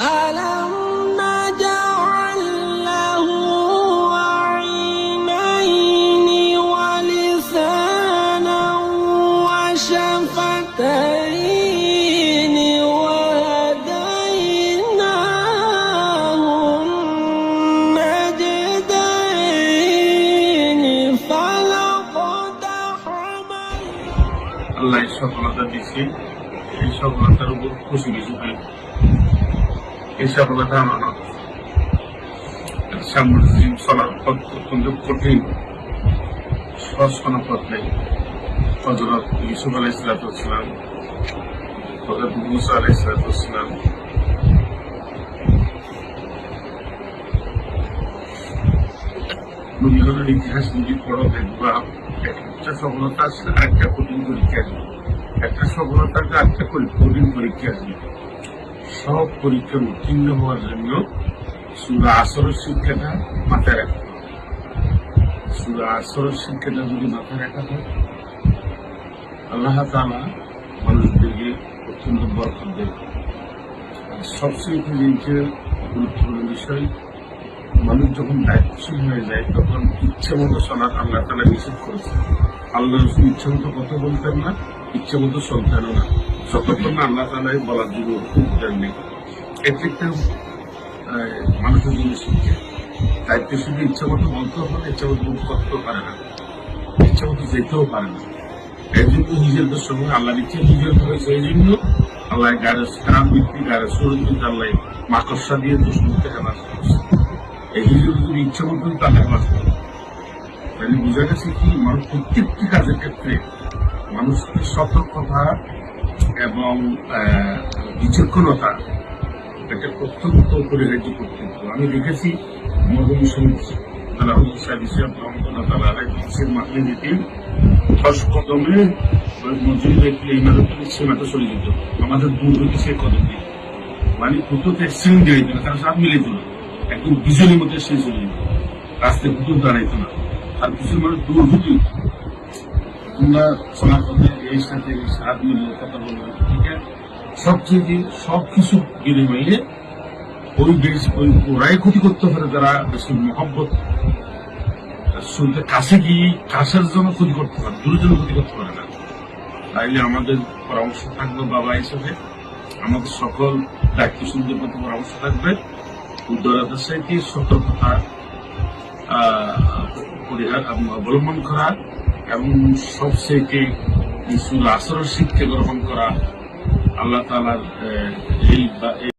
ألم نجعل له عينين ولسانا وشفتين وهديناه النجدين فلقتحم الله يشفق لك الدين. يشفق لك الرب خشب এই সফলতা আমার সামনের চলার পথ অত্যন্ত কঠিন। সহজ কোনো পথ নেই। হজরত ইসুফ আলাই সালাতাম হজরত মুসা আলাই সালাতাম নবীগণের ইতিহাস যদি পড়ো দেখবা, একটা সফলতা আরেকটা কঠিন পরীক্ষা একটা সফলতাকে আরেকটা করে কঠিন পরীক্ষা আসবে। সব পরীক্ষার উত্তীর্ণ হওয়ার জন্য সুরা আসরের শিক্ষাটা মাথায় রাখতে হবে। সুরা আসরের শিক্ষাটা যদি মাথায় রাখা হয় আল্লাহ তালা মানুষদেরকে অত্যন্ত বরকত দেবে সবচেয়ে যে গুরুত্বপূর্ণ বিষয়, মানুষ যখন দায়িত্বশীল হয়ে যায়, তখন ইচ্ছে মতো শোনার আল্লাহ তালা নিষেধ করেছে আল্লাহ ইচ্ছে মতো কথা বলতেন না ইচ্ছে মতো শুনতেনও না। না আল্লাহ বলার জন্য নেই। একটা মানুষের জন্য শিক্ষা। দায়িত্বশীল ইচ্ছে মতো বলতেও পারে ইচ্ছে মতো করতেও পারে না। ইচ্ছে মতো যেতেও পারে না। এই জন্য সঙ্গে আল্লাহ ইচ্ছে নিজের হয়েছে। এই জন্য আল্লাহ গাড়ি খারাপ বৃত্তি গাড়ি শরীর আল্লাহ মাকড়সা দিয়ে দুশ্মনকে হেলাস করছে। এই হিজুর যদি ইচ্ছা মতন তাহলে হেলাস করে তাহলে বোঝা গেছে কি, মানুষ প্রত্যেকটি কাজের ক্ষেত্রে মানুষকে সতর্কতা এবং বিচক্ষণতা এটা অত্যন্ত পরিহার্য করতে হবে। আমি দেখেছি মরহুম কদমে চলে যেত। আমাদের দূর হইতে সে কদম। মানে একদম বিজনের মধ্যে সে রাস্তায় না। আর কিছু মানুষ দূর হতে তোমরা চলার পথে এই সাথে সাথ মিলিয়ে কথা বলবে। ঠিক আছে? সবচেয়ে সব কিছু বিনিময়ে ওই বেশ ওই ওরাই ক্ষতি করতে পারে যারা বেশি মহব্বত শুনতে কাছে গিয়ে কাছের জন্য ক্ষতি করতে পারে, দূরের জন্য ক্ষতি করতে পারে না। তাইলে আমাদের পরামর্শ থাকবে বাবা হিসেবে। আমাদের সকল দায়িত্বশীলদের প্রতি পরামর্শ থাকবে। উদ্ধারতার সাথে সতর্কতা পরিহার অবলম্বন করা এবং সবচেয়ে আসরের শিক্ষা গ্রহণ করা আল্লাহ তালার এই